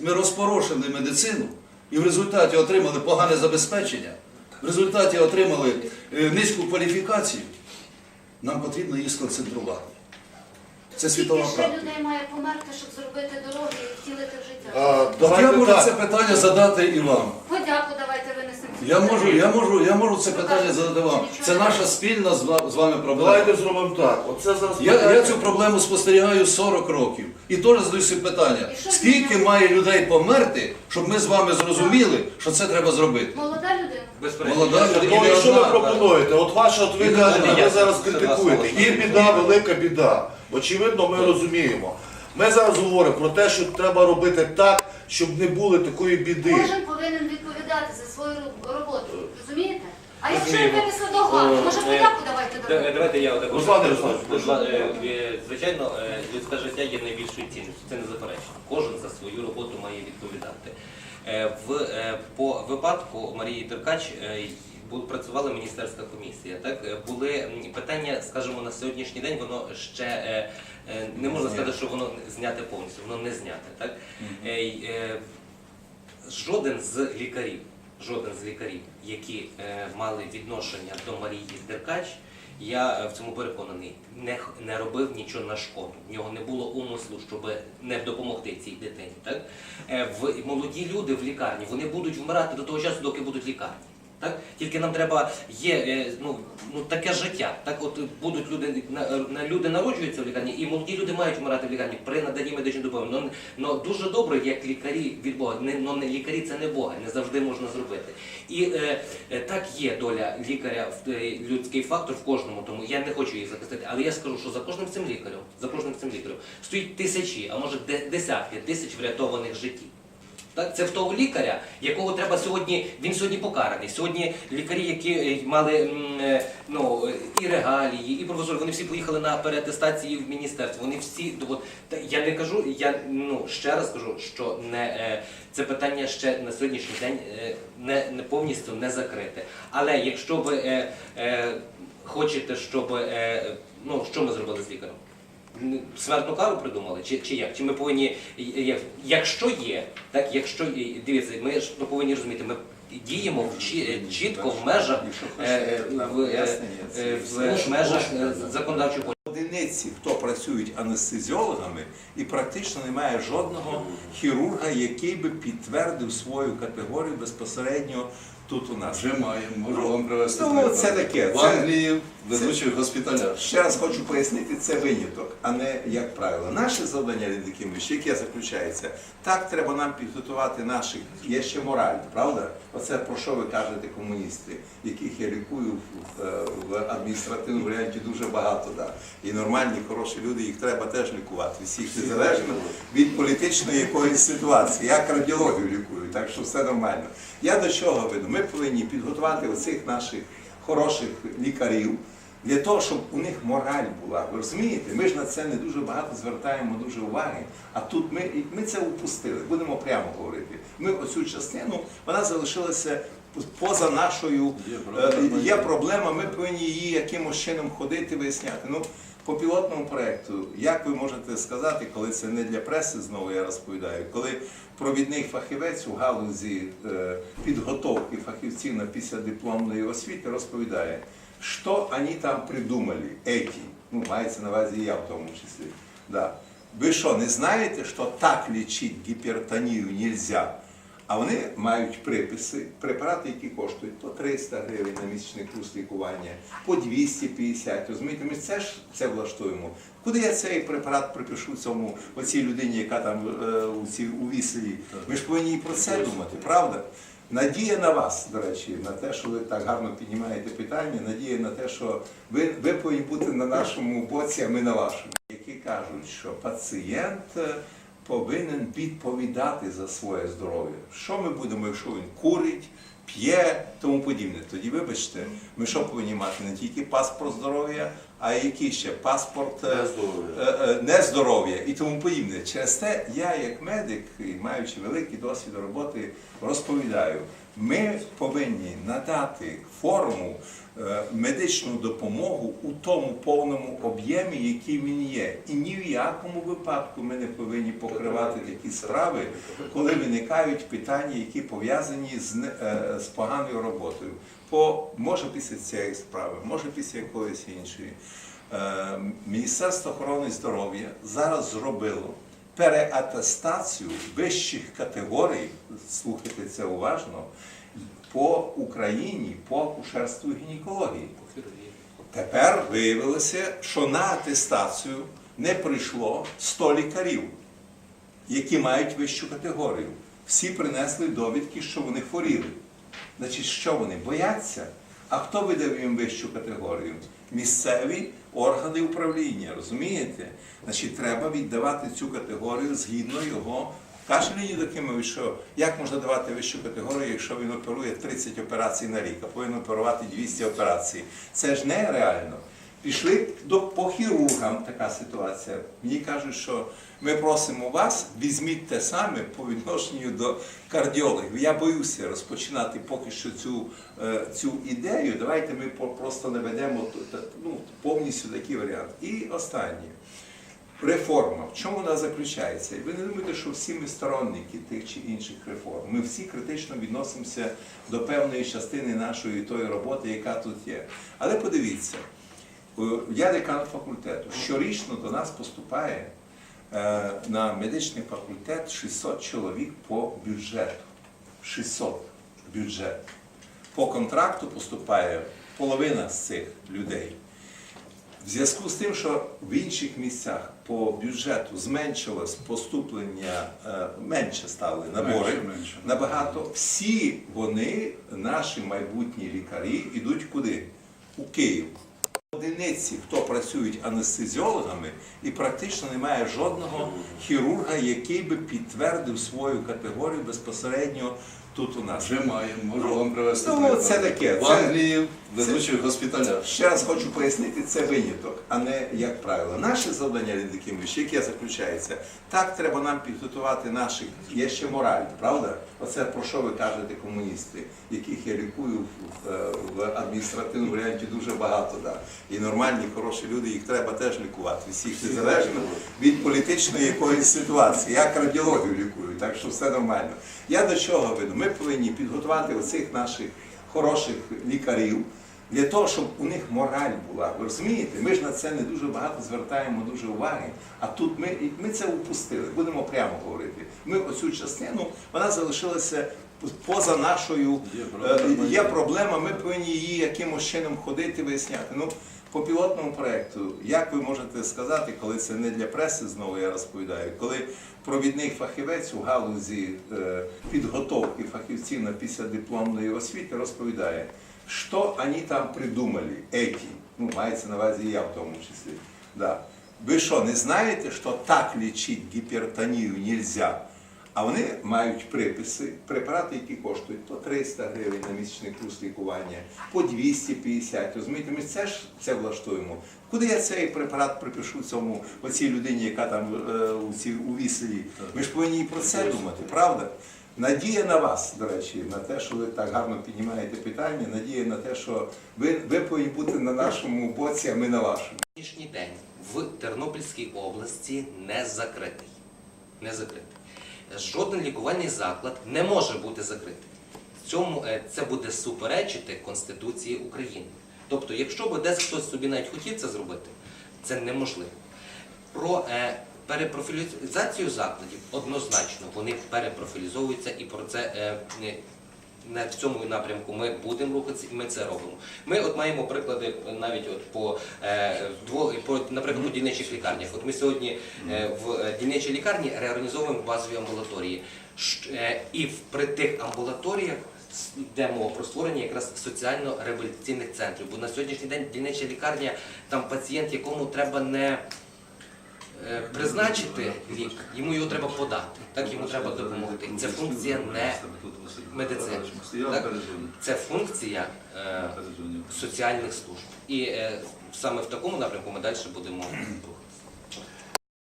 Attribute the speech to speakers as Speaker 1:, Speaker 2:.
Speaker 1: ми розпорошили медицину і в результаті отримали погане забезпечення, в результаті отримали е, низьку кваліфікацію, нам потрібно її сконцентрувати. Це світова
Speaker 2: Скільки ще
Speaker 1: практика.
Speaker 2: людей має померти, щоб зробити дороги і втілити в життя?
Speaker 3: А,
Speaker 1: От я можу це питання задати і вам.
Speaker 2: Подяку давайте винесемо.
Speaker 1: Я можу, я можу, я можу це питання задати вам. Це наша спільна з ва- з вами проблема.
Speaker 3: Давайте зробимо так. Оце зараз
Speaker 1: Я, я
Speaker 3: питання.
Speaker 1: цю проблему спостерігаю 40 років. І теж задаюся питання,
Speaker 2: І що
Speaker 1: скільки має людей померти, щоб ми з вами зрозуміли, що це треба зробити.
Speaker 2: Молода людина.
Speaker 1: Молода людина
Speaker 3: Ну
Speaker 1: і
Speaker 3: що ви
Speaker 1: одна.
Speaker 3: пропонуєте? От ваша, от ви кажете, ви зараз критикуєте. І біда, велика біда. Очевидно, ми розуміємо. Ми зараз говоримо про те, що треба робити так, щоб не було такої біди.
Speaker 2: Кожен повинен відповідати за свою роб- роботу. Розумієте? А якщо ви
Speaker 4: Розуміємо.
Speaker 2: винесли до гану, може
Speaker 4: Е,
Speaker 2: подяку давайте
Speaker 4: Да-
Speaker 2: дамо?
Speaker 4: Давайте я отак.
Speaker 3: Руслан Ярославович,
Speaker 4: е, е, Звичайно, е, людське життя є найбільшою цінністю, це не заперечно. Кожен за свою роботу має відповідати. Е, В, е, по випадку Марії Теркач е, бу- працювала міністерська комісія. Так Е, були м, питання, скажімо, на сьогоднішній день воно ще е, е, не можна сказати, що воно зняте повністю, воно не зняте. Так Е, й, е, жоден з лікарів, жоден з лікарів, які е, мали відношення до Марії Деркач, я е, в цьому переконаний, не, не робив нічого на шкоду. В нього не було умислу, щоб не допомогти цій дитині. Так? Е, в, молоді люди в лікарні вони будуть вмирати до того часу, доки будуть лікарні. Так? Тільки нам треба є е, ну, ну, таке життя. Так от будуть люди на, люди народжуються в лікарні, і молоді люди мають вмирати в лікарні при наданні медичної допомоги. Но, но дуже добре, як лікарі від Бога. Не, но не лікарі це не Бога, не завжди можна зробити. І е, е, так є доля лікаря, е, людський фактор в кожному, тому я не хочу їх захистити. Але я скажу, що за кожним цим лікарем, за кожним цим лікарем стоїть тисячі, а може десятки тисяч врятованих життів. Так, це в того лікаря, якого треба сьогодні. Він сьогодні покараний. Сьогодні лікарі, які е, мали е, ну, і регалії, і професори, вони всі поїхали на переатестації в міністерство. Вони всі от, та я не кажу, я ну ще раз кажу, що не е, це питання ще на сьогоднішній день не, не повністю не закрите. Але якщо ви е, е, хочете, щоб е, ну що ми зробили з лікарем? Смертну кару придумали, чи, чи як? Чи ми повинні, якщо є, так, якщо є, дивіться, ми ж повинні розуміти, ми діємо в чі- чітко в межах, е, в, е, е, в межах законодавчого.
Speaker 5: Одиниці, хто працюють анестезіологами, і практично немає жодного хірурга, який би підтвердив свою категорію безпосередньо тут у нас.
Speaker 1: Вже маємо, можу вам привести.
Speaker 5: Ну, це таке,
Speaker 1: В Англії ведучих госпіталях.
Speaker 5: Ще раз хочу пояснити, це виняток, а не як правило. Наше завдання, Леонід Якимович, яке заключається, так треба нам підготувати наших, є ще мораль, правда? Оце про що ви кажете комуністи, яких я лікую в, е, в адміністративному варіанті дуже багато. Да. І нормальні, хороші люди, їх треба теж лікувати. Всіх незалежно від політичної якоїсь ситуації. Я кардіологію лікую, так що все нормально. Я до чого веду? Ми повинні підготувати оцих наших хороших лікарів для того, щоб у них мораль була. Ви розумієте? Ми ж на це не дуже багато звертаємо дуже уваги. А тут ми, ми це упустили. Будемо прямо говорити. Ми оцю частину вона залишилася поза нашою.
Speaker 1: Є
Speaker 5: Є
Speaker 1: проблема.
Speaker 5: ми повинні її якимось чином ходити, виясняти. Ну, по пілотному проєкту, як ви можете сказати, коли це не для преси, знову я розповідаю, коли провідний фахівець у галузі е, підготовки фахівців на післядипломної освіти розповідає, що вони там придумали, еті, ну, мається на увазі і я в тому числі. Да. Ви що, не знаєте, що так лічити гіпертонію нельзя? А вони мають приписи, препарати, які коштують по 300 гривень на місячний курс лікування, по 250. Розумієте, ми це ж це влаштуємо. Куди я цей препарат припишу цьому оцій людині, яка там е, у цій у віселі? Ми ж повинні і про це думати, правда? Надія на вас, до речі, на те, що ви так гарно піднімаєте питання, надія на те, що ви, ви повинні бути на нашому боці, а ми на вашому. Які кажуть, що пацієнт повинен відповідати за своє здоров'я. Що ми будемо, якщо він курить, п'є, тому подібне? Тоді, вибачте, ми що повинні мати не тільки паспорт здоров'я, а який ще паспорт е,
Speaker 3: Нездоров'я.
Speaker 5: е, е, і тому подібне. Через те я, як медик, маючи великий досвід роботи, розповідаю. Ми повинні надати форму медичну допомогу у тому повному об'ємі, який він є. І ні в якому випадку ми не повинні покривати такі справи, коли виникають питання, які пов'язані з, е, з поганою роботою. По, може після цієї справи, може після якоїсь іншої. Е, Міністерство охорони здоров'я зараз зробило переатестацію вищих категорій, слухайте це уважно, по Україні по акушерству і гінекології. Тепер виявилося, що на атестацію не прийшло 100 лікарів, які мають вищу категорію. Всі принесли довідки, що вони хворіли. Значить, що вони бояться? А хто видав їм вищу категорію? Місцеві органи управління, розумієте? Значить, треба віддавати цю категорію згідно його. Каже Леонід Акимович, що як можна давати вищу категорію, якщо він оперує 30 операцій на рік, а повинен оперувати 200 операцій. Це ж нереально. Пішли до по хірургам така ситуація. Мені кажуть, що ми просимо вас, візьміть те саме по відношенню до кардіологів. Я боюся розпочинати поки що цю, е, цю ідею. Давайте ми просто наведемо ну, повністю такий варіант. І останнє. Реформа. В чому вона заключається? І ви не думаєте, що всі ми сторонники тих чи інших реформ. Ми всі критично відносимося до певної частини нашої тої роботи, яка тут є. Але подивіться, я декан факультету. Щорічно до нас поступає е, на медичний факультет 600 чоловік по бюджету. 600 бюджет. По контракту поступає половина з цих людей. В зв'язку з тим, що в інших місцях по бюджету зменшилось поступлення, е, менше стали набори, набагато всі вони, наші майбутні лікарі, йдуть куди? У Київ. Одиниці, хто працюють анестезіологами, і практично немає жодного хірурга, який би підтвердив свою категорію безпосередньо тут у нас.
Speaker 1: Вже маємо, можу вам привезти.
Speaker 5: Ну,
Speaker 1: приклад.
Speaker 5: це таке,
Speaker 1: В
Speaker 5: це-
Speaker 1: Англії ведучих госпіталях.
Speaker 5: Ще раз хочу пояснити, це виняток, а не як правило. Наше завдання, Леонід Якимович, яке заключається, так треба нам підготувати наших. Є ще мораль, правда? Оце про що ви кажете, комуністи, яких я лікую в, е, в адміністративному варіанті дуже багато. Да. І нормальні, хороші люди, їх треба теж лікувати. Всіх незалежно від політичної якоїсь ситуації. Я кардіологію лікую, так що все нормально. Я до чого веду? Ми повинні підготувати оцих наших хороших лікарів для того, щоб у них мораль була. Ви розумієте? Ми ж на це не дуже багато звертаємо дуже уваги. А тут ми, ми це упустили. Будемо прямо говорити. Ми оцю частину вона залишилася поза нашою.
Speaker 1: Є
Speaker 5: Е,
Speaker 1: проблема.
Speaker 5: Є проблема, ми повинні її якимось чином ходити, виясняти. Ну, по пілотному проєкту, як ви можете сказати, коли це не для преси, знову я розповідаю, коли провідний фахівець у галузі е, підготовки фахівців на післядипломної освіти розповідає, що вони там придумали, еті, ну, мається на увазі і я в тому числі. Да. Ви що, не знаєте, що так лічити гіпертонію нельзя? А вони мають приписи, препарати, які коштують по 300 гривень на місячний курс лікування, по 250. Розумієте, ми це ж це влаштуємо. Куди я цей препарат припишу цьому оцій людині, яка там е, у цій у віселі? Ми ж повинні і про це думати, правда? Надія на вас, до речі, на те, що ви так гарно піднімаєте питання, надія на те, що ви, ви повинні бути на нашому боці, а ми на вашому.
Speaker 4: Сьогоднішній день в Тернопільській області не закритий. Не закритий. Жоден лікувальний заклад не може бути закритий. Цьому е, це буде суперечити Конституції України. Тобто, якщо б десь хтось собі навіть хотів це зробити, це неможливо. Про е, перепрофілізацію закладів однозначно вони перепрофілізовуються і про це е, в цьому напрямку ми будемо рухатися, і ми це робимо. Ми от маємо приклади навіть от по, е, дво, по наприклад, по дільничих лікарнях. От ми сьогодні е, в е, дільничій лікарні реорганізовуємо базові амбулаторії. І при тих амбулаторіях йде мова про створення якраз соціально-реабілітаційних центрів. Бо на сьогоднішній день дільнича лікарня, там пацієнт, якому треба не призначити лік, йому його треба подати, так йому треба допомогти. Це функція не медицини. Так? Це функція е, соціальних служб. І е, саме в такому напрямку ми далі будемо рухатися.